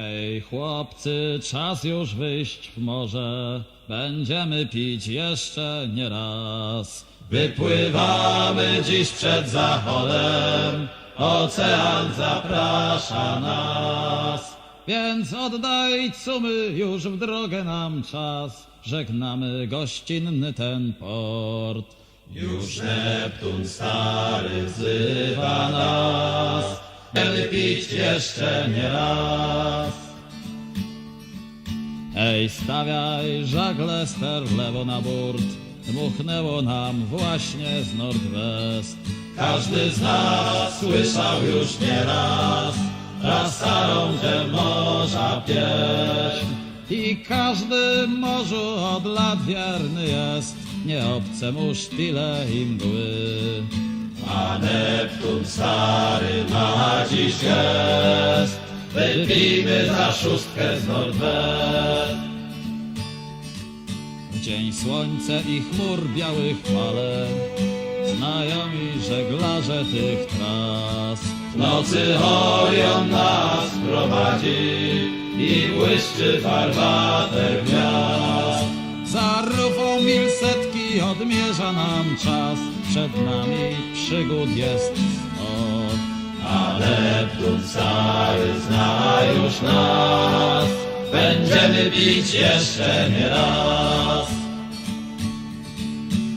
Hej, chłopcy, czas już wyjść w morze. Będziemy pić jeszcze nie raz. Wypływamy dziś przed zachodem, ocean zaprasza nas. Więc oddaj cumy, już w drogę nam czas. Żegnamy gościnny ten port. Już Neptun stary wzywa nas, będziemy pić jeszcze nie raz. Ej, stawiaj żagle ster lewo na burt. Dmuchnęło nam właśnie z nordwest. Każdy z nas słyszał już nieraz, raz starą tę morza pieśń. I każdy morzu od lat wierny jest, nie obce mu szpile i. A Neptun stary ma dziś gest, wypijmy za szóstkę z Nordwest. Dzień słońce i chmur białych fale, znajomi żeglarze tych tras. W nocy Orion nas prowadzi i błyszczy farwater gwiazd. Za rufą mil odmierza nam czas, przed nami przygód jest sto. A Neptun stary zna już nas, będziemy pić jeszcze nie raz.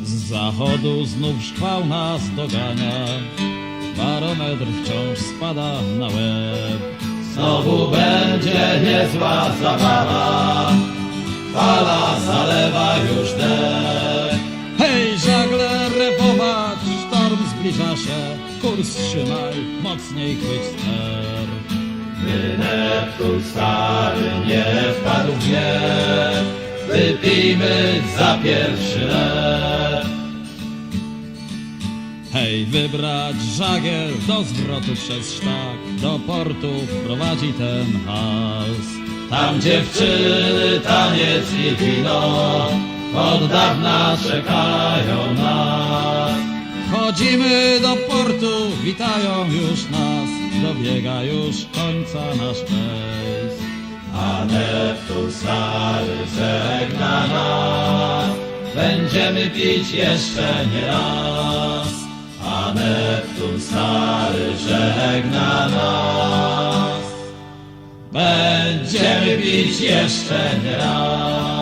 Z zachodu znów szkwał nas dogania, barometr wciąż spada na łeb. Znowu będzie niezła zabawa, fala zalewa już dek. Kurs trzymaj, mocniej chwyć ster. By Neptun stary nie wpadł w gniew, wypijmy za pierwszy lew. Hej, wybrać żagiel do zwrotu przez sztak, do portu prowadzi ten hals. Tam dziewczyny, taniec i wino, od dawna czekają nas. Chodzimy do portu, witają już nas, dobiega już końca nasz rejs. A Neptun stary żegna nas, będziemy pić jeszcze nie raz. A Neptun stary żegna nas, będziemy pić jeszcze nie raz.